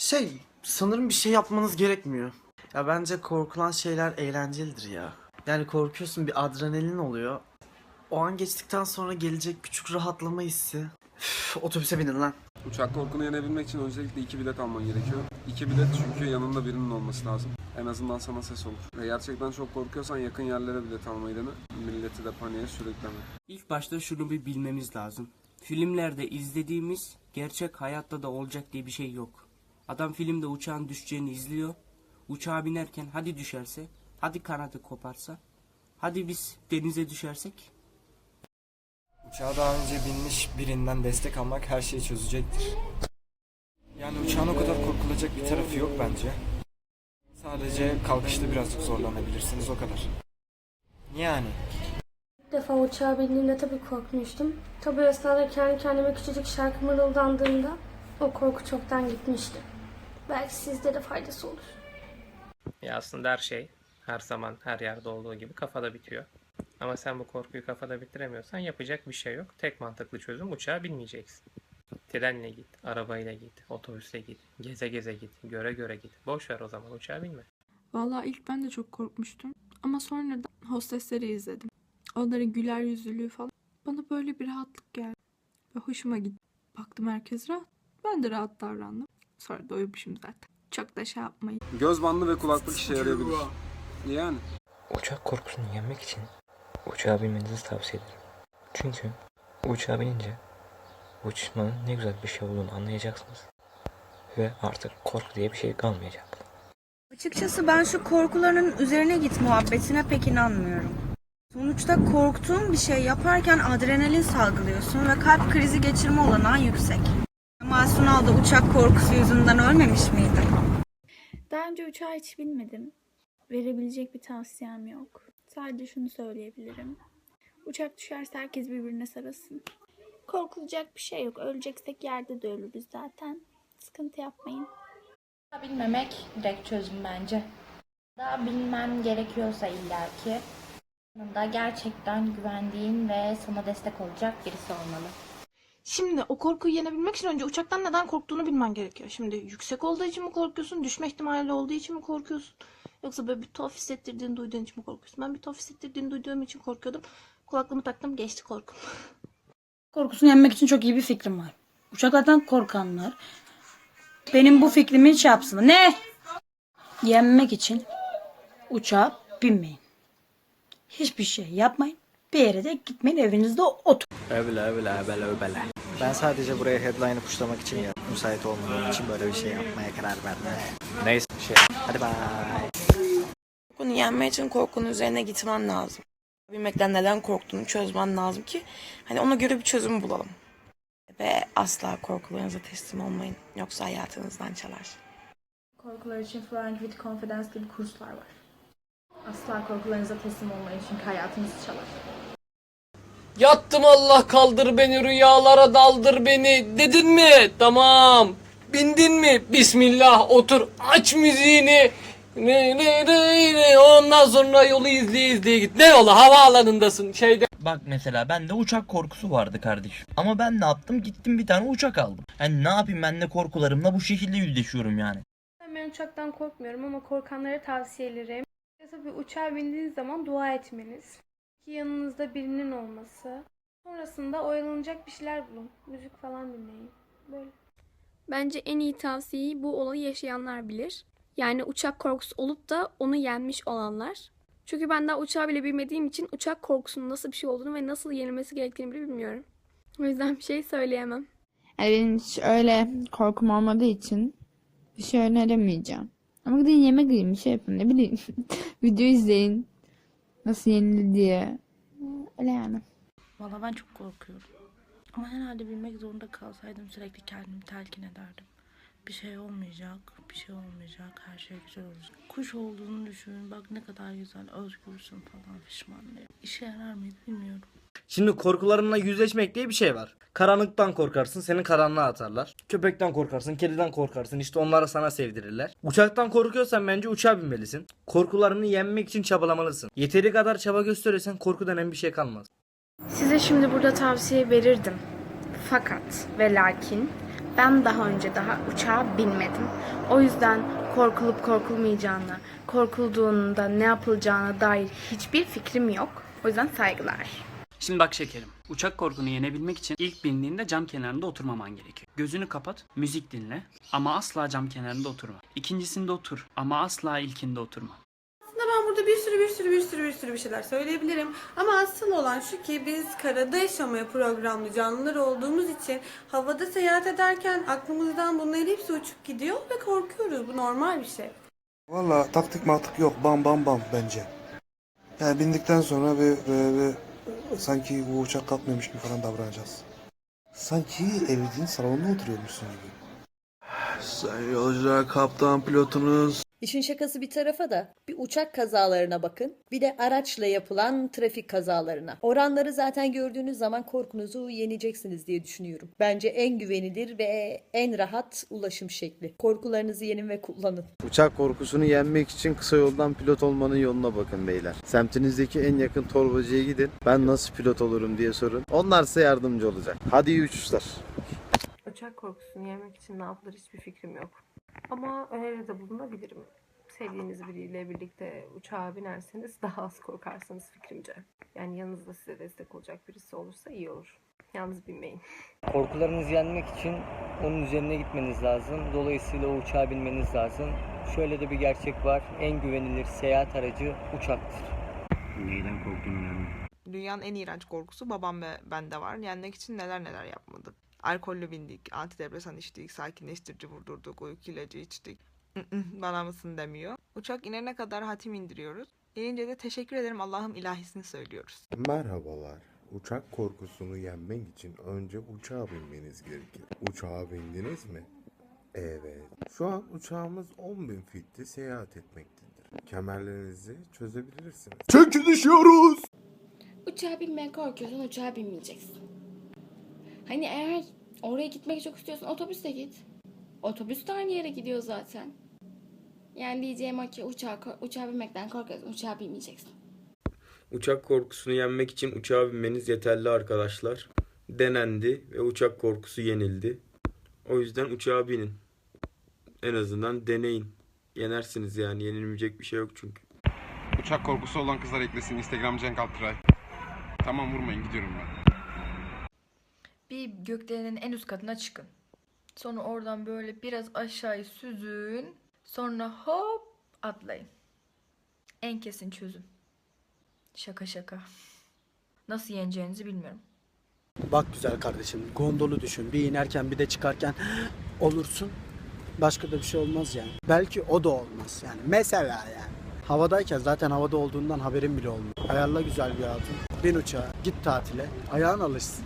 Şey, sanırım bir şey yapmanız gerekmiyor. Ya bence korkulan şeyler eğlencelidir ya. Yani korkuyorsun bir adrenalin oluyor. O an geçtikten sonra gelecek küçük rahatlama hissi. Üf, otobüse binin lan. Uçak korkunu yenebilmek için öncelikle iki bilet alman gerekiyor. İki bilet çünkü yanında birinin olması lazım. En azından sana ses olur. Ve gerçekten çok korkuyorsan yakın yerlere bilet almayı dene. Milleti de paniğe sürükleme. İlk başta şunu bir bilmemiz lazım. Filmlerde izlediğimiz gerçek hayatta da olacak diye bir şey yok. Adam filmde uçağın düşeceğini izliyor. Uçağa binerken hadi düşerse, hadi kanadı koparsa, hadi biz denize düşersek. Uçağa daha önce binmiş birinden destek almak her şeyi çözecektir. Yani uçağın o kadar korkulacak bir tarafı yok bence. Sadece kalkışta birazcık zorlanabilirsiniz o kadar. Yani İlk defa uçağa bindiğimde tabii korkmuştum. Tabii esnada kendi kendime küçücük şarkı mırıldandığında o korku çoktan gitmişti. Belki sizde de faydası olur. Ya aslında her şey her zaman her yerde olduğu gibi kafada bitiyor. Ama sen bu korkuyu kafada bitiremiyorsan yapacak bir şey yok. Tek mantıklı çözüm uçağa binmeyeceksin. Trenle git, arabayla git, otobüsle git, geze geze git, göre göre git. Boş ver o zaman uçağa binme. Vallahi ilk ben de çok korkmuştum. Ama sonradan hostesleri izledim. Onların güler yüzlülüğü falan. Bana böyle bir rahatlık geldi. Ve hoşuma gitti. Baktım herkes rahat. Ben de rahat davrandım. Sonra da uyumuşum zaten. Çok da şey yapmayın. Göz bandı ve kulaklık işe yarayabilir. Yani. Uçak korkusunu yenmek için uçağa binmenizi tavsiye ederim. Çünkü uçağa binince uçmanın ne güzel bir şey olduğunu anlayacaksınız. Ve artık korku diye bir şey kalmayacak. Açıkçası ben şu korkuların üzerine git muhabbetine pek inanmıyorum. Sonuçta korktuğun bir şey yaparken adrenalin salgılıyorsun ve kalp krizi geçirme olanağın yüksek. Sunal da uçak korkusu yüzünden ölmemiş miydi? Daha önce uçağa hiç binmedim. Verebilecek bir tavsiyem yok. Sadece şunu söyleyebilirim. Uçak düşerse herkes birbirine sarılsın. Korkulacak bir şey yok. Öleceksek yerde de ölürüz zaten. Sıkıntı yapmayın. Bilmemek direkt çözüm bence. Daha bilmem gerekiyorsa illaki yanında gerçekten güvendiğin ve sana destek olacak birisi olmalı. Şimdi o korkuyu yenebilmek için önce uçaktan neden korktuğunu bilmen gerekiyor. Şimdi yüksek olduğu için mi korkuyorsun? Düşme ihtimali olduğu için mi korkuyorsun? Yoksa böyle bir tuhaf hissettirdiğini duyduğun için mi korkuyorsun? Ben bir tuhaf hissettirdiğini duyduğum için korkuyordum. Kulaklığımı taktım geçti korkum. Korkusunu yenmek için çok iyi bir fikrim var. Uçaklardan korkanlar benim bu fikrimi şey yapsın. Ne? Yenmek için uçağa binmeyin. Hiçbir şey yapmayın. Bir yere de gitmeyin evinizde otur. öyle öyle öyle öyle. Ben sadece buraya headline'ı puşlamak için ya müsait olmadığım için böyle bir şey yapmaya karar verdim. Neyse şey. Hadi bye. Korkunu yenmek için korkunun üzerine gitmen lazım. Bilmekten neden korktuğunu çözmen lazım ki hani ona göre bir çözüm bulalım. Ve asla korkularınıza teslim olmayın. Yoksa hayatınızdan çalar. Korkular için Flying with Confidence gibi kurslar var. Asla korkularınıza teslim olmayın çünkü hayatınızı çalar. Yattım Allah kaldır beni rüyalara daldır beni dedin mi? Tamam. Bindin mi? Bismillah otur aç müziğini. Ne, ne, ne, ne. Ondan sonra yolu izleye izleye git. Ne yola havaalanındasın şeyde. Bak mesela bende uçak korkusu vardı kardeşim. Ama ben ne yaptım? Gittim bir tane uçak aldım. Yani ne yapayım ben de korkularımla bu şekilde yüzleşiyorum yani. Ben uçaktan korkmuyorum ama korkanlara tavsiyelerim. Tabii uçağa bindiğiniz zaman dua etmeniz. Ki yanınızda birinin olması. Sonrasında oyalanacak bir şeyler bulun. Müzik falan dinleyin. Böyle. Bence en iyi tavsiyeyi bu olayı yaşayanlar bilir. Yani uçak korkusu olup da onu yenmiş olanlar. Çünkü ben daha uçağa bile binmediğim için uçak korkusunun nasıl bir şey olduğunu ve nasıl yenilmesi gerektiğini bile bilmiyorum. O yüzden bir şey söyleyemem. Yani benim hiç öyle korkum olmadığı için bir şey öneremeyeceğim. Ama gidin yemek yiyin bir şey yapın ne bileyim. Video izleyin. Nasıl yenilir diye. Öyle yani. Valla ben çok korkuyorum. Ama herhalde bilmek zorunda kalsaydım sürekli kendimi telkin ederdim. Bir şey olmayacak, bir şey olmayacak, her şey güzel olacak. Kuş olduğunu düşün, bak ne kadar güzel, özgürsün falan pişman diye. İşe yarar mıydı bilmiyorum. Şimdi korkularınla yüzleşmek diye bir şey var. Karanlıktan korkarsın seni karanlığa atarlar. Köpekten korkarsın, kediden korkarsın işte onları sana sevdirirler. Uçaktan korkuyorsan bence uçağa binmelisin. Korkularını yenmek için çabalamalısın. Yeteri kadar çaba gösterirsen korku denen bir şey kalmaz. Size şimdi burada tavsiye verirdim. Fakat ve lakin Ben daha önce daha uçağa binmedim. O yüzden korkulup korkulmayacağına, korkulduğunda ne yapılacağına dair hiçbir fikrim yok. O yüzden saygılar. Şimdi bak şekerim. Uçak korkunu yenebilmek için ilk bindiğinde cam kenarında oturmaman gerekiyor. Gözünü kapat, müzik dinle ama asla cam kenarında oturma. İkincisinde otur ama asla ilkinde oturma. Aslında ben burada bir sürü bir sürü bir sürü bir sürü bir şeyler söyleyebilirim. Ama asıl olan şu ki biz karada yaşamaya programlı canlılar olduğumuz için havada seyahat ederken aklımızdan bunların hepsi uçup gidiyor ve korkuyoruz. Bu normal bir şey. Valla taktik mantık yok. Bam bam bam bence. Yani bindikten sonra bir, bir, bir sanki bu uçak kalkmıyormuş gibi falan davranacağız. Sanki evin salonunda oturuyormuşsun gibi. Sayın yolcular, kaptan, pilotunuz. İşin şakası bir tarafa da bir uçak kazalarına bakın. Bir de araçla yapılan trafik kazalarına. Oranları zaten gördüğünüz zaman korkunuzu yeneceksiniz diye düşünüyorum. Bence en güvenilir ve en rahat ulaşım şekli. Korkularınızı yenin ve kullanın. Uçak korkusunu yenmek için kısa yoldan pilot olmanın yoluna bakın beyler. Semtinizdeki en yakın torbacıya gidin. Ben nasıl pilot olurum diye sorun. Onlar size yardımcı olacak. Hadi iyi uçuşlar. Uçak korkusunu yenmek için ne yapılır hiçbir fikrim yok. Ama öneride bulunabilirim. Sevdiğiniz biriyle birlikte uçağa binerseniz daha az korkarsınız fikrimce. Yani yanınızda size destek olacak birisi olursa iyi olur. Yalnız binmeyin. Korkularınızı yenmek için onun üzerine gitmeniz lazım. Dolayısıyla o uçağa binmeniz lazım. Şöyle de bir gerçek var. En güvenilir seyahat aracı uçaktır. Neyden korktuğunu yani. Dünyanın en iğrenç korkusu babam ve bende var. Yenmek için neler neler yapmadık. Alkollü bindik, antidepresan içtik, sakinleştirici vurdurduk, uyku ilacı içtik. "Mm-mm, Bana mısın demiyor. Uçak inene kadar hatim indiriyoruz. İnince de teşekkür ederim Allah'ım ilahisini söylüyoruz. Merhabalar. Uçak korkusunu yenmek için önce uçağa binmeniz gerekir. Uçağa bindiniz mi? Evet. Şu an uçağımız 10.000 fitte seyahat etmektedir. Kemerlerinizi çözebilirsiniz. Çünkü düşüyoruz. Uçağa binmeye korkuyorsan uçağa binmeyeceksin. Hani eğer oraya gitmek çok istiyorsan otobüste git. Otobüs de aynı yere gidiyor zaten. Yani diyeceğim o ki uçağa, uçağa binmekten korkuyorsan uçağa binmeyeceksin. Uçak korkusunu yenmek için uçağa binmeniz yeterli arkadaşlar. Denendi ve uçak korkusu yenildi. O yüzden uçağa binin. En azından deneyin. Yenersiniz yani yenilmeyecek bir şey yok çünkü. Uçak korkusu olan kızlar eklesin. Instagram Cenk Altray. Tamam vurmayın gidiyorum ben. Bir gökdelenin en üst katına çıkın. Sonra oradan böyle biraz aşağıya süzün. Sonra hop atlayın. En kesin çözüm. Şaka şaka. Nasıl yeneceğinizi bilmiyorum. Bak güzel kardeşim gondolu düşün. Bir inerken bir de çıkarken olursun. Başka da bir şey olmaz yani. Belki o da olmaz yani. Mesela yani. Havadayken zaten havada olduğundan haberin bile olmuyor. Ayarla güzel bir hatun. Bin uçağa, git tatile. Ayağın alışsın.